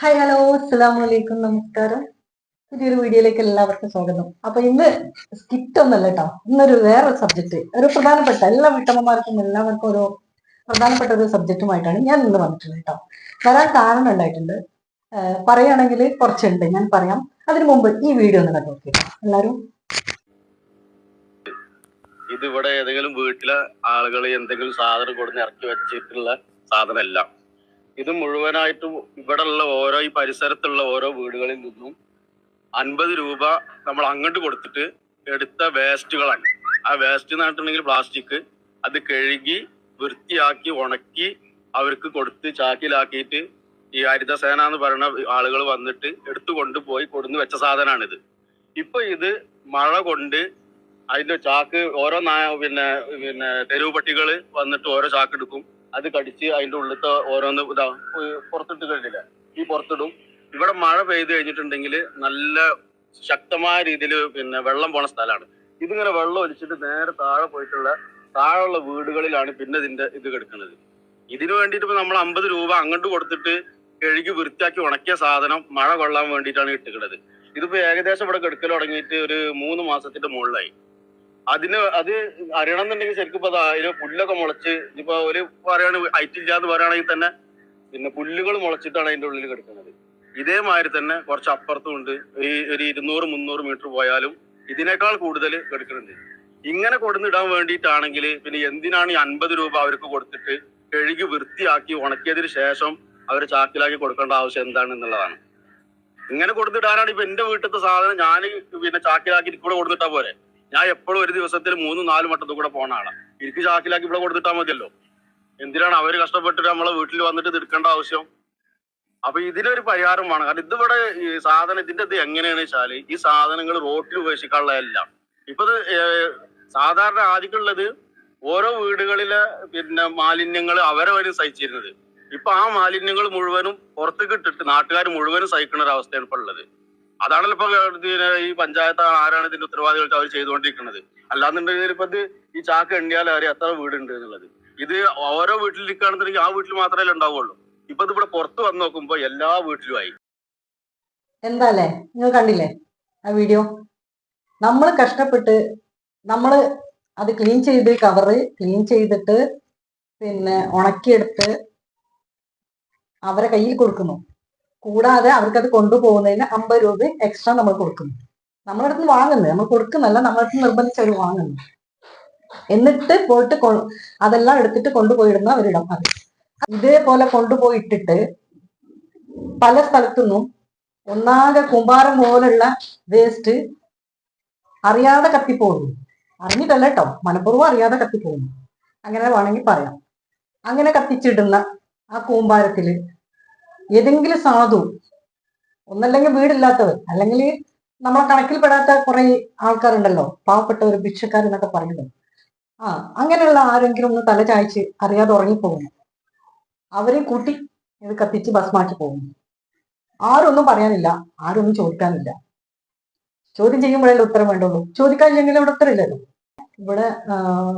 Hi hello അസ്സാം വലൈക്കും നമസ്കാരം. പുതിയൊരു വീഡിയോയിലേക്ക് എല്ലാവർക്കും സ്വാഗതം. അപ്പൊ ഇന്ന് സ്കിറ്റ് ഒന്നല്ല കേട്ടോ ഇന്നൊരു വേറെ സബ്ജക്റ്റ് ഒരു പ്രധാനപ്പെട്ട എല്ലാ വീട്ടമ്മമാർക്കും എല്ലാവർക്കും ഒരു പ്രധാനപ്പെട്ട ഒരു സബ്ജക്റ്റുമായിട്ടാണ് ഞാൻ ഇന്ന് വന്നിട്ടുള്ളത് കേട്ടോ വരാൻ കാരണം ഉണ്ടായിട്ടുണ്ട്. പറയുകയാണെങ്കിൽ കുറച്ചുണ്ട്. ഞാൻ പറയാം. അതിനു മുമ്പ് ഈ വീഡിയോ ഒന്ന് കണ്ടു നോക്കി എല്ലാവരും ഇതിവിടെ ഏതെങ്കിലും വീട്ടിലെ ആളുകൾ എന്തെങ്കിലും സാധനം കൊടുന്ന് ഇറക്കി വെച്ചിട്ടുള്ള സാധനമല്ല. ഇത് മുഴുവനായിട്ടും ഇവിടെ ഉള്ള ഓരോ ഈ പരിസരത്തുള്ള ഓരോ വീടുകളിൽ നിന്നും അൻപത് രൂപ നമ്മൾ അങ്ങോട്ട് കൊടുത്തിട്ട് എടുത്ത വേസ്റ്റുകളാണ്. ആ വേസ്റ്റ് എന്ന് പ്ലാസ്റ്റിക്. അത് കഴുകി വൃത്തിയാക്കി ഉണക്കി അവർക്ക് കൊടുത്ത് ചാക്കിലാക്കിയിട്ട് ഈ ഹരിതസേന എന്ന് പറയുന്ന ആളുകൾ വന്നിട്ട് എടുത്തു കൊണ്ടുപോയി കൊടുന്ന് വെച്ച സാധനമാണിത്. ഇപ്പൊ ഇത് മഴ കൊണ്ട് അതിന്റെ ചാക്ക് ഓരോ പിന്നെ പിന്നെ തെരുവ് പട്ടികൾ വന്നിട്ട് ഓരോ ചാക്ക് എടുക്കും. അത് കടിച്ച് അതിന്റെ ഉള്ളിലത്തെ ഓരോന്ന് ഇതാ പുറത്തിട്ട് കഴിഞ്ഞില്ല. ഈ പുറത്തിടും. ഇവിടെ മഴ പെയ്ത് കഴിഞ്ഞിട്ടുണ്ടെങ്കിൽ നല്ല ശക്തമായ രീതിയിൽ പിന്നെ വെള്ളം പോണ സ്ഥലമാണ്. ഇതിങ്ങനെ വെള്ളം ഒലിച്ചിട്ട് നേരെ താഴെ പോയിട്ടുള്ള താഴെയുള്ള വീടുകളിലാണ് പിന്നെ ഇതിന്റെ ഇത് കിടക്കുന്നത് ഇതിനു വേണ്ടിയിട്ട് ഇപ്പൊ നമ്മൾ അമ്പത് രൂപ അങ്ങോട്ട് കൊടുത്തിട്ട് കഴുകി വൃത്തിയാക്കി ഉണക്കിയ സാധനം മഴ കൊള്ളാൻ വേണ്ടിയിട്ടാണ് ഇട്ടിക്കുന്നത് ഇതിപ്പോ ഏകദേശം ഇവിടെ കെടുക്കൽ തുടങ്ങിയിട്ട് ഒരു മൂന്ന് മാസത്തിന്റെ മുകളിലായി. അതിന് അത് അറിയണം എന്നുണ്ടെങ്കിൽ ശരിക്കും ഇപ്പൊ അതിന് പുല്ലൊക്കെ മുളച്ച് ഇപ്പൊ ഒരു പറയാണ് ഐറ്റില്ലാന്ന് പറയുകയാണെങ്കിൽ തന്നെ പിന്നെ പുല്ലുകൾ മുളച്ചിട്ടാണ് അതിന്റെ ഉള്ളിൽ കിടക്കുന്നത്. ഇതേമാതിരി തന്നെ കുറച്ച് അപ്പുറത്തും ഉണ്ട്. ഒരു ഒരു ഇരുന്നൂറ് മുന്നൂറ് മീറ്റർ പോയാലും ഇതിനേക്കാൾ കൂടുതൽ കിടക്കുന്നുണ്ട്. ഇങ്ങനെ കൊടുന്നിടാൻ വേണ്ടിയിട്ടാണെങ്കിൽ പിന്നെ എന്തിനാണ് ഈ അൻപത് രൂപ അവർക്ക് കൊടുത്തിട്ട് കഴുകി വൃത്തിയാക്കി ഉണക്കിയതിന് ശേഷം അവർ ചാക്കിലാക്കി കൊടുക്കേണ്ട ആവശ്യം എന്താണ് എന്നുള്ളതാണ്. ഇങ്ങനെ കൊടുത്തിടാനാണ് ഇപ്പൊ എന്റെ വീട്ടിലത്തെ സാധനം ഞാൻ പിന്നെ ചാക്കിലാക്കി കൂടെ കൊടുത്തിട്ടാ പോരെ. ഞാൻ എപ്പോഴും ഒരു ദിവസത്തിൽ മൂന്നും നാലും വട്ടത്തിൽ കൂടെ പോണ ആളാ. എനിക്ക് ചാക്കിലാക്കി ഇവിടെ കൊടുത്തിട്ടാ മതിയല്ലോ. എന്തിനാണ് അവർ കഷ്ടപ്പെട്ടിട്ട് നമ്മളെ വീട്ടിൽ വന്നിട്ട് ഇത് എടുക്കേണ്ട ആവശ്യം? അപ്പൊ ഇതിനൊരു പരിഹാരം വേണം. കാരണം ഇതിവിടെ ഈ സാധനം ഇതിന്റെ ഇത് എങ്ങനെയാണെന്ന് വെച്ചാൽ ഈ സാധനങ്ങൾ റോട്ടിൽ ഉപേക്ഷിക്കാനുള്ളതല്ല ഇപ്പൊ ഇത് സാധാരണ ആദ്യമുള്ളത് ഓരോ വീടുകളിലെ പിന്നെ മാലിന്യങ്ങൾ അവരെ വരും സഹിച്ചിരുന്നത്. ഇപ്പൊ ആ മാലിന്യങ്ങൾ മുഴുവനും പുറത്തേക്ക് ഇട്ടിട്ട് നാട്ടുകാർ മുഴുവനും സഹിക്കുന്ന ഒരു അവസ്ഥയാണ് ഇപ്പൊ ഉള്ളത്. അതാണല്ലോ ഇപ്പൊ ഈ പഞ്ചായത്ത് ആരാണ് ഇതിന്റെ ഉത്തരവാദികൾക്ക് അവർ ചെയ്തുകൊണ്ടിരിക്കുന്നത്. അല്ലാന്നുണ്ടെങ്കിൽ ഇപ്പൊ ഇത് ഈ ചാക്ക് എണ്ണിയാൽ അറിയാം എത്ര വീടുണ്ട് എന്നുള്ളത്. ഇത് ഓരോ വീട്ടിലിരിക്കുകയാണെന്നുണ്ടെങ്കിൽ ആ വീട്ടിൽ മാത്രമേ ഉണ്ടാവുള്ളൂ. ഇപ്പൊ ഇത് ഇവിടെ പുറത്ത് വന്ന് നോക്കുമ്പോ എല്ലാ വീട്ടിലുമായി എന്താല്ലേ? നിങ്ങൾ കണ്ടില്ലേ ആ വീഡിയോ നമ്മൾ കഷ്ടപ്പെട്ട് നമ്മൾ അത് ക്ലീൻ ചെയ്ത് കവറ് ക്ലീൻ ചെയ്തിട്ട് പിന്നെ ഉണക്കിയെടുത്ത് അവരെ കയ്യിൽ കൊടുക്കുന്നു. കൂടാതെ അവർക്കത് കൊണ്ടുപോകുന്നതിന് അമ്പത് രൂപ എക്സ്ട്രാ നമ്മൾ കൊടുക്കുന്നു. നമ്മുടെ അടുത്ത് നിന്ന് വാങ്ങുന്നത് നമ്മൾ കൊടുക്കുന്നല്ല നമ്മുടെ അടുത്ത് നിർബന്ധിച്ച് അവർ വാങ്ങുന്നു. എന്നിട്ട് പോയിട്ട് അതെല്ലാം എടുത്തിട്ട് കൊണ്ടുപോയിടുന്ന അവരിടം അത്. ഇതേപോലെ കൊണ്ടുപോയിട്ടിട്ട് പല സ്ഥലത്തുനിന്നും ഒന്നാകെ കുമ്പാരം പോലുള്ള വേസ്റ്റ് അറിയാതെ കത്തിപ്പോകുന്നു. അറിഞ്ഞിട്ടല്ല കേട്ടോ മനഃപൂർവം അറിയാതെ കത്തിപ്പോകുന്നു. അങ്ങനെ വേണമെങ്കിൽ പറയാം. അങ്ങനെ കത്തിച്ചിടുന്ന ആ കൂമ്പാരത്തിൽ ഏതെങ്കിലും സാധു ഒന്നല്ലെങ്കിൽ വീടില്ലാത്തവർ അല്ലെങ്കിൽ നമ്മളെ കണക്കിൽപ്പെടാത്ത കുറെ ആൾക്കാരുണ്ടല്ലോ പാവപ്പെട്ടവർ ഭിക്ഷക്കാർ എന്നൊക്കെ പറയുന്നത്. ആ അങ്ങനെയുള്ള ആരെങ്കിലും ഒന്ന് തല ചായ്ച്ച് അറിയാതെ ഉറങ്ങിപ്പോകുന്നു. അവരെ കൂട്ടി ഇത് കത്തിച്ച് ഭസ്മാക്കി പോകുന്നു. ആരൊന്നും പറയാനില്ല ആരൊന്നും ചോദിക്കാനില്ല. ചോദ്യം ചെയ്യുമ്പോഴല്ലേ ഉത്തരം വേണ്ടുള്ളൂ. ചോദിക്കാനില്ലെങ്കിൽ ഇവിടെ ഉത്തരമില്ലല്ലോ. ഇവിടെ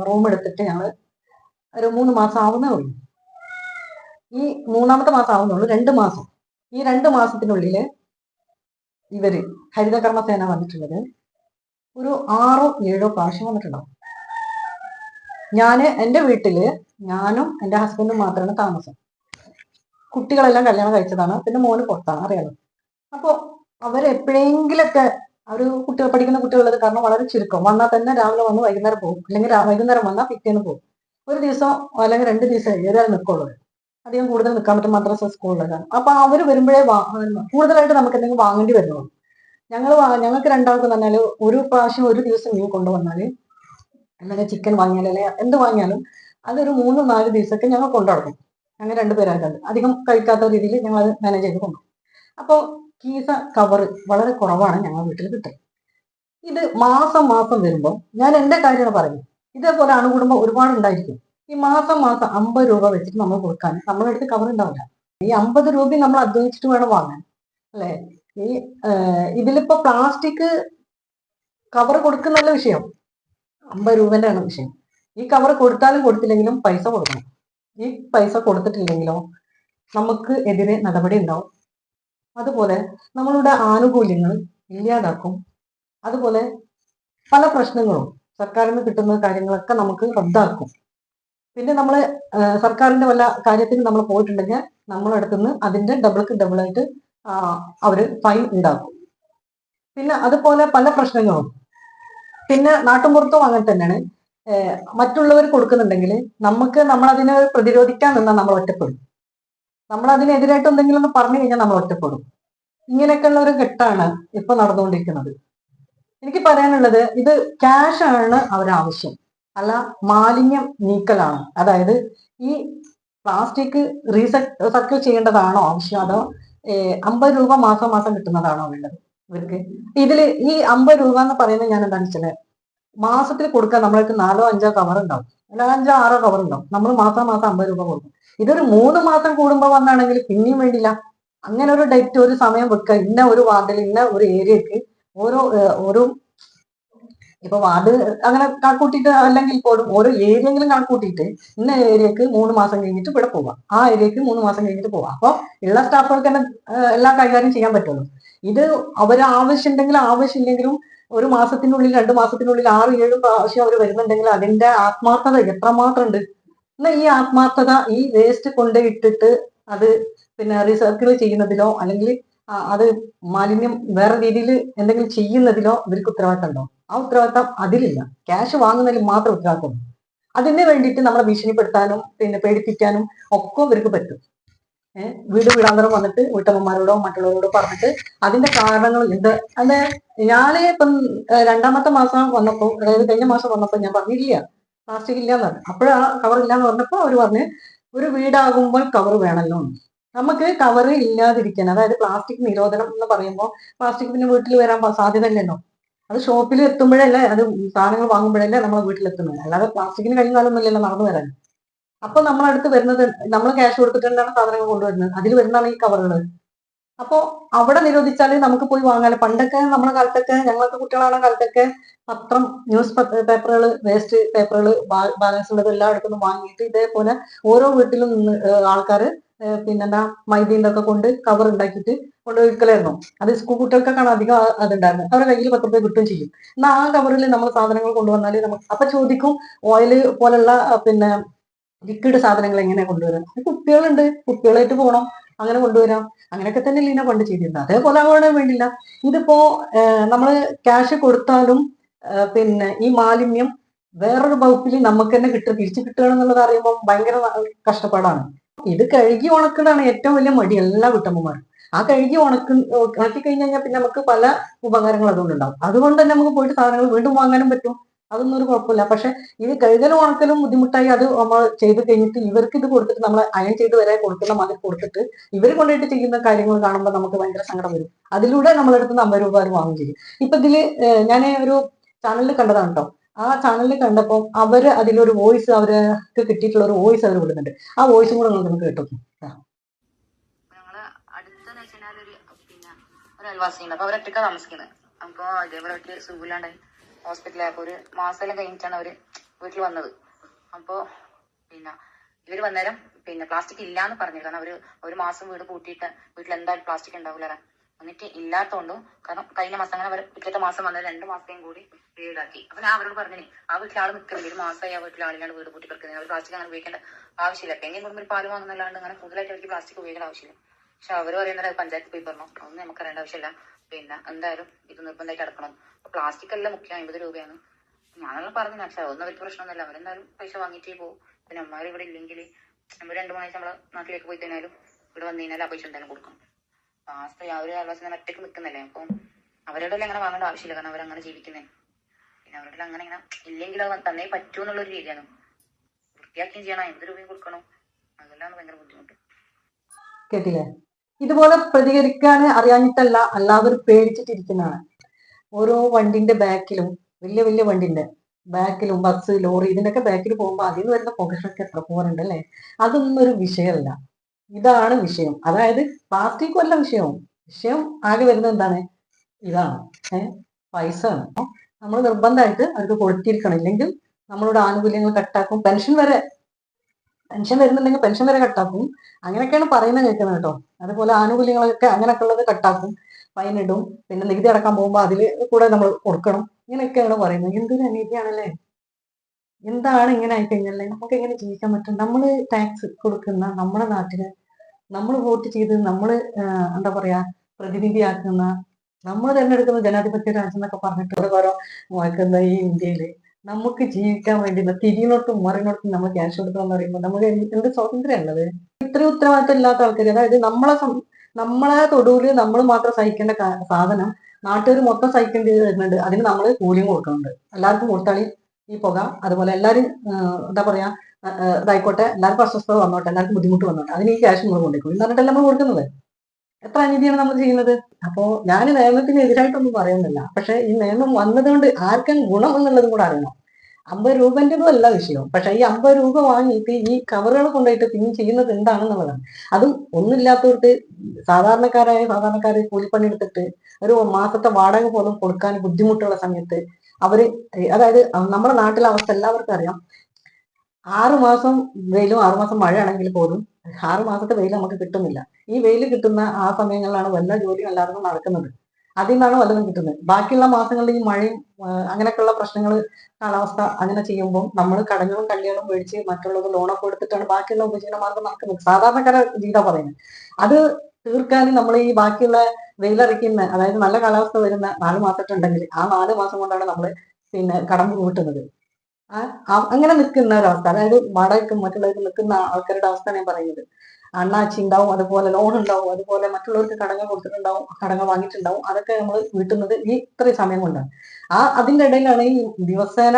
റൂം എടുത്തിട്ട് ഞങ്ങൾ ഒരു മൂന്ന് മാസം ആവുന്നേ ഉള്ളൂ. ഈ മൂന്നാമത്തെ മാസം ആവുന്നുള്ളൂ രണ്ട് മാസം. ഈ രണ്ട് മാസത്തിനുള്ളിൽ ഇവർ ഹരിതകർമ്മസേന വന്നിട്ടുള്ളത് ഒരു ആറോ ഏഴോ പ്രാവശ്യം വന്നിട്ടുണ്ടാവും. ഞാൻ എന്റെ വീട്ടിൽ ഞാനും എന്റെ ഹസ്ബൻഡും മാത്രമാണ് താമസം. കുട്ടികളെല്ലാം കല്യാണം കഴിച്ചതാണ് പിന്നെ മോന് പുറത്താണ് അറിയാലോ. അപ്പോൾ അവരെപ്പോഴെങ്കിലൊക്കെ അവർ കുട്ടികൾ പഠിക്കുന്ന കുട്ടികളുള്ളത് കാരണം വളരെ ചുരുക്കം. വന്നാൽ തന്നെ രാവിലെ വന്ന് വൈകുന്നേരം പോകും. അല്ലെങ്കിൽ വൈകുന്നേരം വന്നാൽ പിറ്റേന്ന് പോകും. ഒരു ദിവസം അല്ലെങ്കിൽ രണ്ട് ദിവസം ഏതായാലും നിൽക്കുള്ളൂ. അധികം കൂടുതൽ നിൽക്കാൻ പറ്റും മദ്രസ സ്കൂളിലൊക്കെയാണ് അപ്പൊ അവർ വരുമ്പോഴേ കൂടുതലായിട്ട് നമുക്ക് എന്തെങ്കിലും വാങ്ങേണ്ടി വരുന്നുള്ളൂ ഞങ്ങൾ ഞങ്ങൾക്ക് രണ്ടാൾക്കും തന്നാൽ ഒരു പ്രാവശ്യം ഒരു ദിവസം മീൻ കൊണ്ടുവന്നാൽ അല്ലെങ്കിൽ ചിക്കൻ വാങ്ങിയാലും അല്ലെങ്കിൽ എന്ത് വാങ്ങിയാലും അതൊരു മൂന്ന് നാല് ദിവസമൊക്കെ ഞങ്ങൾ കൊണ്ടുനടക്കും ഞങ്ങൾ രണ്ടുപേരായിട്ടുണ്ട് അധികം കഴിക്കാത്ത രീതിയിൽ ഞങ്ങൾ അത് മാനേജ് ചെയ്ത് കൊണ്ടുപോകും അപ്പോൾ കീസ കവർ വളരെ കുറവാണ് ഞങ്ങൾ വീട്ടിൽ കിട്ടുക. ഇത് മാസം മാസം വരുമ്പോൾ ഞാൻ എന്റെ കാര്യമാണ് പറയുന്നത്. ഇതേപോലെ അണുകുടുംബം ഒരുപാട് ഉണ്ടായിരിക്കും. ഈ മാസം മാസം അമ്പത് രൂപ വെച്ചിട്ട് നമ്മൾ കൊടുക്കാൻ. നമ്മുടെ അടുത്ത് കവർ ഉണ്ടാവില്ല. ഈ അമ്പത് രൂപ നമ്മൾ അധ്വാനിച്ചിട്ട് വേണം വാങ്ങാൻ. അല്ലെ? ഈ ഇതിലിപ്പോ പ്ലാസ്റ്റിക് കവർ കൊടുക്കുന്നല്ല വിഷയം. അമ്പത് രൂപന്റെ ആണ് വിഷയം. ഈ കവർ കൊടുത്താലും കൊടുത്തില്ലെങ്കിലും പൈസ കൊടുക്കണം. ഈ പൈസ കൊടുത്തിട്ടില്ലെങ്കിലോ നമുക്ക് എതിരെ നടപടി ഉണ്ടാവും. അതുപോലെ നമ്മളുടെ ആനുകൂല്യങ്ങൾ ഇല്ലാതാക്കും. അതുപോലെ പല പ്രശ്നങ്ങളും സർക്കാരിൽ നിന്ന് കിട്ടുന്ന കാര്യങ്ങളൊക്കെ നമുക്ക് റദ്ദാക്കും. പിന്നെ നമ്മൾ സർക്കാരിന്റെ വല്ല കാര്യത്തിന് നമ്മൾ പോയിട്ടുണ്ടെങ്കിൽ നമ്മളെ അടുത്തുനിന്ന് അതിന്റെ ഡബിൾക്ക് ഡബിൾ ആയിട്ട് അവർ ഫൈൻ ഉണ്ടാക്കും. പിന്നെ അതുപോലെ പല പ്രശ്നങ്ങളും. പിന്നെ നാട്ടുമ്പുറത്തും അങ്ങനെ തന്നെയാണ്. മറ്റുള്ളവർ കൊടുക്കുന്നുണ്ടെങ്കിൽ നമുക്ക് നമ്മളതിനെ പ്രതിരോധിക്കാൻ നിന്നാൽ നമ്മൾ ഒറ്റപ്പെടും. നമ്മൾ അതിനെതിരായിട്ട് എന്തെങ്കിലും ഒന്ന് പറഞ്ഞു കഴിഞ്ഞാൽ നമ്മൾ ഒറ്റപ്പെടും. ഇങ്ങനെയൊക്കെയുള്ള ഒരു ഘട്ടമാണ് ഇപ്പൊ നടന്നുകൊണ്ടിരിക്കുന്നത്. എനിക്ക് പറയാനുള്ളത് ഇത് ക്യാഷ് ആണ് അവരാവശ്യം. അല്ല മാലിന്യം നീക്കലാണ്. അതായത് ഈ പ്ലാസ്റ്റിക് റീസൈക്കിൾ ചെയ്യേണ്ടതാണോ ആവശ്യം? അതോ അമ്പത് രൂപ മാസം മാസം കിട്ടുന്നതാണോ വേണ്ടത് ഇവർക്ക്? ഇതിൽ ഈ അമ്പത് രൂപ എന്ന് പറയുന്നത് ഞാൻ എന്താണെന്ന് വെച്ചാൽ മാസത്തിൽ കൊടുക്കാൻ നമ്മൾക്ക് നാലോ അഞ്ചോ കവർ ഉണ്ടാവും. അല്ല അഞ്ചോ ആറോ കവർ ഉണ്ടാവും. നമ്മൾ മാസം മാസം അമ്പത് രൂപ കൊടുക്കും. ഇതൊരു മൂന്ന് മാസം കൂടുമ്പോൾ വന്നാണെങ്കിൽ പിന്നെയും വേണ്ടില്ല. അങ്ങനെ ഒരു ഡേറ്റ് ഒരു സമയം വെക്കുക ഇന്ന ഒരു വാർഡിൽ ഇന്ന ഒരു ഏരിയക്ക് ഓരോ ഓരോ ഇപ്പൊ വാർഡ് അങ്ങനെ കണക്കൂട്ടിയിട്ട് അല്ലെങ്കിൽ പോലും ഓരോ ഏരിയെങ്കിലും കണക്കൂട്ടിയിട്ട് ഇന്ന ഏരിയക്ക് മൂന്ന് മാസം കഴിഞ്ഞിട്ട് ഇവിടെ പോവാം. ആ ഏരിയക്ക് മൂന്ന് മാസം കഴിഞ്ഞിട്ട് പോവാം. അപ്പൊ ഉള്ള സ്റ്റാഫുകൾക്ക് തന്നെ എല്ലാ കൈകാര്യം ചെയ്യാൻ പറ്റുള്ളൂ. ഇത് അവർ ആവശ്യമുണ്ടെങ്കിലും ആവശ്യമില്ലെങ്കിലും ഒരു മാസത്തിനുള്ളിൽ രണ്ട് മാസത്തിനുള്ളിൽ ആറ് ഏഴ് പ്രാവശ്യം അവർ വരുന്നുണ്ടെങ്കിൽ അതിന്റെ ആത്മാർത്ഥത എത്രമാത്രം ഉണ്ട് എന്നാൽ ഈ ആത്മാർത്ഥത ഈ വേസ്റ്റ് കൊണ്ടിട്ടിട്ട് അത് പിന്നെ റീസൈക്കിൾ ചെയ്യുന്നതിലോ അല്ലെങ്കിൽ അത് മാലിന്യം വേറെ രീതിയിൽ എന്തെങ്കിലും ചെയ്യുന്നതിലോ ഇവർക്ക് ഉത്തരവാദിത്തം ഉണ്ടോ ആ ഉത്തരവാദിത്തം അതിലില്ല. ക്യാഷ് വാങ്ങുന്നതിൽ മാത്രം ഉത്തരവാദിത്തം അതിന് വേണ്ടിയിട്ട് നമ്മളെ ഭീഷണിപ്പെടുത്താനും പിന്നെ പേടിപ്പിക്കാനും ഒക്കെ ഇവർക്ക് പറ്റും. വീട് വീടാന്തരം വന്നിട്ട് വീട്ടമ്മമാരോടോ മറ്റുള്ളവരോടോ പറഞ്ഞിട്ട് അതിന്റെ കാരണങ്ങൾ എന്ത്? അത് ഞാൻ ഇപ്പം രണ്ടാമത്തെ മാസം വന്നപ്പോ അതായത് കഴിഞ്ഞ മാസം വന്നപ്പോ ഞാൻ പറഞ്ഞില്ല പ്ലാസ്റ്റിക് ഇല്ല എന്ന് പറഞ്ഞു. അപ്പോഴാ കവർ ഇല്ല എന്ന് പറഞ്ഞപ്പോ അവർ പറഞ്ഞ് ഒരു വീടാകുമ്പോൾ കവർ വേണമല്ലോ. നമുക്ക് കവർ ഇല്ലാതിരിക്കാൻ അതായത് പ്ലാസ്റ്റിക് നിരോധനം എന്ന് പറയുമ്പോൾ പ്ലാസ്റ്റിക് പിന്നെ വീട്ടിൽ വരാൻ പ- സാധ്യത ഇല്ലല്ലോ അത് ഷോപ്പിൽ എത്തുമ്പോഴല്ലേ അത് സാധനങ്ങൾ വാങ്ങുമ്പോഴല്ലേ നമ്മളെ വീട്ടിലെത്തുന്നത് അല്ലാതെ പ്ലാസ്റ്റിക്കിന് കഴിഞ്ഞ കാലമൊന്നുമില്ലല്ലോ നടന്നു വരാൻ. അപ്പൊ നമ്മളടുത്ത് വരുന്നത് നമ്മൾ ക്യാഷ് കൊടുത്തിട്ടാണ് സാധനങ്ങൾ കൊണ്ടുവരുന്നത്. അതിൽ വരുന്നതാണ് ഈ കവറുകൾ അപ്പോ അവിടെ നിരോധിച്ചാൽ നമുക്ക് പോയി വാങ്ങാലോ. പണ്ടൊക്കെ നമ്മുടെ കാലത്തൊക്കെ ഞങ്ങളൊക്കെ കുട്ടികളാണ് കാലത്തൊക്കെ പത്രം ന്യൂസ് പേപ്പറുകൾ വേസ്റ്റ് പേപ്പറുകൾ ബാലൻസ് ഉള്ളത് എല്ലായിടത്തും വാങ്ങിയിട്ട് ഇതേപോലെ ഓരോ വീട്ടിലും നിന്ന് ആൾക്കാർ പിന്നെന്താ മൈദീന്റെ ഒക്കെ കൊണ്ട് കവർ ഉണ്ടാക്കിയിട്ട് വിൽക്കലായിരുന്നു അത് സ്കൂൾ കുട്ടികൾക്കൊക്കെയാണ് അധികം അത് അതുണ്ടായിരുന്നത്. അവരുടെ കയ്യിൽ പത്ത് രൂപ കിട്ടുകയും ചെയ്യും. എന്നാൽ ആ കവറിൽ നമ്മൾ സാധനങ്ങൾ കൊണ്ടുവന്നാൽ നമുക്ക് അപ്പൊ ചോദിക്കും ഓയിൽ പോലുള്ള പിന്നെ ലിക്വിഡ് സാധനങ്ങൾ എങ്ങനെയാണ് കൊണ്ടുവരാം കുപ്പികളുണ്ട്. കുപ്പികളായിട്ട് പോകണം അങ്ങനെ കൊണ്ടുവരാം. അങ്ങനെയൊക്കെ തന്നെ ലീന കൊണ്ട് ചെയ്തിരുന്നത്. അതേപോലെ അവിടെ വേണ്ടില്ല ഇതിപ്പോ നമ്മൾ ക്യാഷ് കൊടുത്താലും പിന്നെ ഈ മാലിന്യം വേറൊരു വകുപ്പിൽ നമുക്ക് തന്നെ കിട്ടുക തിരിച്ചു കിട്ടുക എന്നുള്ളത് അറിയുമ്പോൾ ഭയങ്കര കഷ്ടപ്പാടാണ്. ഇത് കഴുകി ഉണക്കുന്നതാണ് ഏറ്റവും വലിയ മടി എല്ലാ വീട്ടമ്മമാർക്കും ആ കഴുകി ഉണക്ക് ഉണക്കി കഴിഞ്ഞ് കഴിഞ്ഞാൽ പിന്നെ നമുക്ക് പല ഉപകാരങ്ങൾ അതുകൊണ്ട് ഉണ്ടാവും അതുകൊണ്ട് തന്നെ നമുക്ക് പോയിട്ട് സാധനങ്ങൾ വീണ്ടും വാങ്ങാനും പറ്റും. അതൊന്നും ഒരു കുഴപ്പമില്ല. പക്ഷെ ഇത് കഴുകലും ഉണക്കലും ബുദ്ധിമുട്ടായി അത് നമ്മൾ ചെയ്ത് കഴിഞ്ഞിട്ട് ഇവർക്ക് ഇത് കൊടുത്തിട്ട് നമ്മൾ അയൺ ചെയ്ത് വരെ കൊടുക്കുന്ന മതി കൊടുത്തിട്ട് ഇവർ കൊണ്ടുപോയിട്ട് ചെയ്യുന്ന കാര്യങ്ങൾ കാണുമ്പോൾ നമുക്ക് ഭയങ്കര സങ്കടം വരും. അതിലൂടെ നമ്മളെടുത്ത് അമ്പത് രൂപ വാങ്ങുകയും വാങ്ങും ചെയ്യും. ഇപ്പൊ ഇതിൽ ഞാൻ ഒരു ചാനലിൽ കണ്ടതാണ് കേട്ടോ ആ ചാനലിൽ കണ്ടപ്പോൾ അവർ അതിലൊരു വോയിസ് അവർക്ക് കിട്ടിയിട്ടുള്ള ഒരു വോയിസ് അവർ വിടുന്നുണ്ട്. ആ വോയിസും കൂടെ നമുക്ക് കേട്ടു. ഒരു അയൽവാസിയുണ്ട്. അപ്പൊ അവരൊറ്റക്കാ താമസിക്കുന്നത് അപ്പൊ ഇതേപോലെ ഒറ്റ സുഖമില്ലാണ്ടായി ഹോസ്പിറ്റലായപ്പോ ഒരു മാസമെല്ലാം കഴിഞ്ഞിട്ടാണ് അവർ വീട്ടിൽ വന്നത്. അപ്പോ പിന്നെ ഇവർ വന്നേരം പിന്നെ പ്ലാസ്റ്റിക് ഇല്ലാന്ന് പറഞ്ഞു കാരണം അവർ ഒരു മാസം വീട് പൂട്ടിയിട്ട് വീട്ടിൽ എന്തായാലും പ്ലാസ്റ്റിക് ഉണ്ടാവില്ല എന്നിട്ട് ഇല്ലാത്തോണ്ടും കാരണം കഴിഞ്ഞ മാസം അങ്ങനെ അവർ പിറ്റത്തെ മാസം വന്നത് രണ്ട് മാസത്തെയും കൂടി വീടാക്കി അപ്പൊ ഞാൻ അവരോട് പറഞ്ഞു ആ വീട്ടിൽ ആൾ നിൽക്കുന്നില്ല ഒരു മാസമായി ആ വീട്ടിൽ ആളിനാണ് വീട് പൂട്ടി കിടക്കുന്നത് അവർ പ്ലാസ്റ്റിക് അങ്ങനെ ഉപയോഗിക്കേണ്ട ആവശ്യമില്ല. എങ്കിലും കുടുംബത്തിൽ പാൽ വാങ്ങുന്നല്ലാണ്ട് അങ്ങനെ കൂടുതലായിട്ട് അവർക്ക് പ്ലാസ്റ്റിക് ഉപയോഗിക്കേണ്ട ആവശ്യമില്ല. പക്ഷെ അവർ പറയുന്നത് അത് പഞ്ചായത്തിൽ പോയി പറഞ്ഞു? അതൊന്നും നമുക്ക് അറിയേണ്ട ആവശ്യമില്ല. പിന്നെ എന്തായാലും ഇത് നിർബന്ധമായിട്ട് അടക്കണം. പ്ലാസ്റ്റിക് എല്ലാം മുഖ്യം അമ്പത് രൂപയാണ്. ഞാനെല്ലാം പറഞ്ഞു പക്ഷെ അതൊന്നും അവർക്ക് പ്രശ്നമൊന്നുമില്ല. അവരെന്തായാലും പൈസ വാങ്ങിയിട്ടേ പോകും പിന്നെ അമ്മമാർ ഇവിടെ ഇല്ലെങ്കിൽ നമ്മൾ രണ്ടു മൂന്നാഴ്ച നമ്മളെ നാട്ടിലേക്ക് പോയി കഴിഞ്ഞാലും ഇവിടെ വന്നു കഴിഞ്ഞാൽ ആ പൈസ എന്തായാലും കൊടുക്കും ആ ആ ഒരു അയൽവാസി തന്നെ ഒറ്റയ്ക്ക് നിൽക്കുന്നല്ലേ? അപ്പം അവരോട് അങ്ങനെ വാങ്ങേണ്ട ആവശ്യമില്ല. കാരണം അവരങ്ങനെ ജീവിക്കുന്നത് പിന്നെ അവരുടെ അങ്ങനെ ഇങ്ങനെ ഇല്ലെങ്കിൽ അത് തന്നേ പറ്റൂ എന്നുള്ളൊരു രീതിയാണ്. വൃത്തിയാക്കുകയും ചെയ്യണം. എന്ത് രൂപയും കൊടുക്കണം? അതെല്ലാം ഭയങ്കര ബുദ്ധിമുട്ട്. കേട്ടില്ലേ? ഇതുപോലെ പ്രതികരിക്കാൻ അറിയാഞ്ഞിട്ടല്ല എല്ലാവരും പേടിച്ചിട്ടിരിക്കുന്നതാണ്. ഓരോ വണ്ടിന്റെ ബാക്കിലും വലിയ വലിയ വണ്ടിന്റെ ബാക്കിലും ബസ് ലോറി ഇതിന്റെയൊക്കെ ബാക്കിൽ പോകുമ്പോൾ അതിൽ നിന്ന് വരുന്ന പുകയൊക്കെ എത്ര പോകാറുണ്ട് അല്ലേ അതൊന്നും ഒരു വിഷയമല്ല. ഇതാണ് വിഷയം. അതായത് പാർട്ടിക്കും അല്ല വിഷയവും വിഷയം ആകെ വരുന്നത് എന്താണ്? ഇതാണ്. ഏഹ് പൈസ നമ്മൾ നിർബന്ധമായിട്ട് അവർക്ക് കൊടുത്തിരിക്കണം. ഇല്ലെങ്കിൽ നമ്മളുടെ ആനുകൂല്യങ്ങൾ കട്ടാക്കും. പെൻഷൻ വരെ പെൻഷൻ വരുന്നുണ്ടെങ്കിൽ പെൻഷൻ വരെ കട്ടാക്കും. അങ്ങനെയൊക്കെയാണ് പറയുന്നത് കേൾക്കുന്നത് കേട്ടോ. അതുപോലെ ആനുകൂല്യങ്ങളൊക്കെ അങ്ങനെയൊക്കെ ഉള്ളത് കട്ടാക്കും. ഫൈൻ ഇടും. പിന്നെ നികുതി അടക്കാൻ പോകുമ്പോൾ അതിൽ കൂടെ നമ്മൾ കൊടുക്കണം. ഇങ്ങനെയൊക്കെയാണ് പറയുന്നത്. എന്തൊരു അനീതിയാണല്ലേ? എന്താണ് ഇങ്ങനെ ആയിക്കഴിഞ്ഞാൽ? നമുക്ക് എങ്ങനെ ജീവിക്കാൻ പറ്റും? നമ്മൾ ടാക്സ് കൊടുക്കുന്ന നമ്മുടെ നാട്ടിൽ നമ്മൾ വോട്ട് ചെയ്ത് നമ്മൾ എന്താ പറയാ പ്രതിനിധിയാക്കുന്ന നമ്മൾ തിരഞ്ഞെടുക്കുന്ന ജനാധിപത്യ രാജ്യം എന്നൊക്കെ പറഞ്ഞിട്ട് ഓരോ വാക്കുന്ന ഈ ഇന്ത്യയിൽ? നമുക്ക് ജീവിക്കാൻ വേണ്ടി തിരിയിലോട്ടും മറിനോട്ടും നമ്മൾ ക്യാഷ് കൊടുക്കണം എന്ന് പറയുമ്പോൾ നമുക്ക് എന്ത് സ്വാതന്ത്ര്യം ഉള്ളത് ഇത്രയും ഉത്തരവാദിത്തം ഇല്ലാത്ത ആൾക്കാർ അതായത് നമ്മളെ നമ്മളെ തൊടുവിൽ നമ്മൾ മാത്രം സഹിക്കേണ്ട സാധനം നാട്ടുകാർ മൊത്തം സഹിക്കേണ്ടി വരുന്നുണ്ട്. അതിന് നമ്മൾ കൂലിയും കൊടുക്കുന്നുണ്ട്. എല്ലാവർക്കും കൊടുത്താളി ഈ പുക അതുപോലെ എല്ലാവരും എന്താ പറയാ ഇതായിക്കോട്ടെ എല്ലാവർക്കും അസ്വസ്ഥത വന്നോട്ടെ എല്ലാവർക്കും ബുദ്ധിമുട്ട് വന്നോട്ടെ അതിന് ഈ ക്യാഷ് നമ്മൾ കൊണ്ടുപോയി. എന്നിട്ടല്ല നമ്മൾ കൊടുക്കുന്നത്? എത്ര അനീതിയാണ് നമ്മൾ ചെയ്യുന്നത്? അപ്പോ ഞാൻ നിയമത്തിന് എതിരായിട്ടൊന്നും പറയുന്നില്ല. പക്ഷെ ഈ നിയമം വന്നതുകൊണ്ട് ആർക്കും ഗുണം എന്നുള്ളതും കൂടെ അറിയണം. അമ്പത് രൂപന്റെതും അല്ല വിഷയം. പക്ഷെ ഈ അമ്പത് രൂപ വാങ്ങിയിട്ട് ഈ കവറുകൾ കൊണ്ടുപോയിട്ട് പിന്നെ ചെയ്യുന്നത് എന്താണെന്നുള്ളതാണ്. അതും ഒന്നുമില്ലാത്തവർക്ക് സാധാരണക്കാരായ സാധാരണക്കാരെ കൂലിപ്പണി എടുത്തിട്ട് ഒരു മാസത്തെ വാടക പോലും കൊടുക്കാൻ ബുദ്ധിമുട്ടുള്ള സമയത്ത് അവർ അതായത് നമ്മുടെ നാട്ടിലെ അവസ്ഥ എല്ലാവർക്കും അറിയാം. ആറുമാസം വെയിലും ആറുമാസം മഴയാണെങ്കിൽ പോലും ആറുമാസത്തെ വെയിൽ നമുക്ക് കിട്ടുന്നില്ല. ഈ വെയിൽ കിട്ടുന്ന ആ സമയങ്ങളിലാണ് വല്ല ജോലിയും എല്ലാവർക്കും നടക്കുന്നത്. അതിൽ നിന്നാണ് വല്ലതും കിട്ടുന്നത്. ബാക്കിയുള്ള മാസങ്ങളിൽ ഈ മഴയും അങ്ങനെയൊക്കെയുള്ള പ്രശ്നങ്ങൾ കാലാവസ്ഥ അങ്ങനെ ചെയ്യുമ്പോൾ നമ്മൾ കടങ്ങളും കള്ളികളും മേടിച്ച് മറ്റുള്ളത് ലോണൊക്കെ എടുത്തിട്ടാണ് ബാക്കിയുള്ള ഉപജീവന മാർഗം നടക്കുന്നത്. സാധാരണക്കാരെ ജീവിതം പറയുന്നത്. അത് തീർക്കാൻ നമ്മൾ ഈ ബാക്കിയുള്ള വെയിലറിക്കുന്ന അതായത് നല്ല കാലാവസ്ഥ വരുന്ന നാല് മാസത്തുണ്ടെങ്കിൽ ആ നാല് മാസം കൊണ്ടാണ് നമ്മൾ പിന്നെ കടം കൂട്ടുന്നത്. അങ്ങനെ നിൽക്കുന്ന ഒരവസ്ഥ. അതായത് വാടകയ്ക്കും മറ്റുള്ളവർക്ക് നിൽക്കുന്ന ആൾക്കാരുടെ അവസ്ഥ ഞാൻ പറയുന്നത്. അണ്ണാച്ചി ഉണ്ടാവും അതുപോലെ ലോൺ ഉണ്ടാവും അതുപോലെ മറ്റുള്ളവർക്ക് കടങ്ങൾ കൊടുത്തിട്ടുണ്ടാവും കടങ്ങൾ വാങ്ങിയിട്ടുണ്ടാവും. അതൊക്കെ നമ്മൾ വീട്ടുന്നത് ഈ ഇത്രയും സമയം കൊണ്ടാണ്. ആ അതിന്റെ ഇടയിലാണ് ഈ ദിവസേന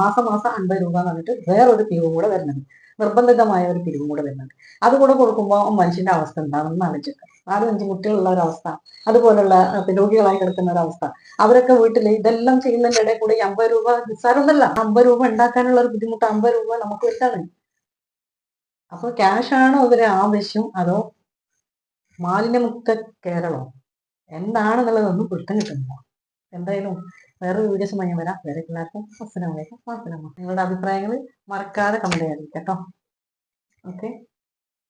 മാസം മാസം അൻപത് രൂപ എന്ന് പറഞ്ഞിട്ട് വേറൊരു പിരിവും കൂടെ വരുന്നത്. നിർബന്ധിതമായ ഒരു പിരിവും കൂടെ വരുന്നുണ്ട്. അത് കൂടെ കൊടുക്കുമ്പോൾ മനുഷ്യന്റെ അവസ്ഥ എന്താണെന്ന് ആലോചിക്കുക നാലും അഞ്ച് കുട്ടികളുള്ള ഒരവസ്ഥ അതുപോലുള്ള രോഗികളായി കിടക്കുന്ന ഒരവസ്ഥ അവരൊക്കെ വീട്ടിൽ ഇതെല്ലാം ചെയ്യുന്നതിന്റെ ഇടയിൽ കൂടെ ഈ അമ്പത് രൂപ നിസ്സാരമൊന്നല്ല അമ്പത് രൂപ ഉണ്ടാക്കാനുള്ള ഒരു ബുദ്ധിമുട്ട് അമ്പത് രൂപ നമുക്ക് വലുതാണ് അപ്പൊ ആണോ ഇവരെ ആവശ്യം അതോ മാലിന്യമുക്ത കേരളം? എന്താണെന്നുള്ളതൊന്നും പിടുത്തം കിട്ടുന്നില്ല. എന്തായാലും വേറൊരു വീഡിയോസുമായി ഞാൻ വരാം. വേറെ എല്ലാവർക്കും അസ്സലാമലൈക്കും വാസലാമ നിങ്ങളുടെ അഭിപ്രായങ്ങൾ മറക്കാതെ കമന്റ് ചെയ്യാതിരിക്കാം കേട്ടോ ഓക്കെ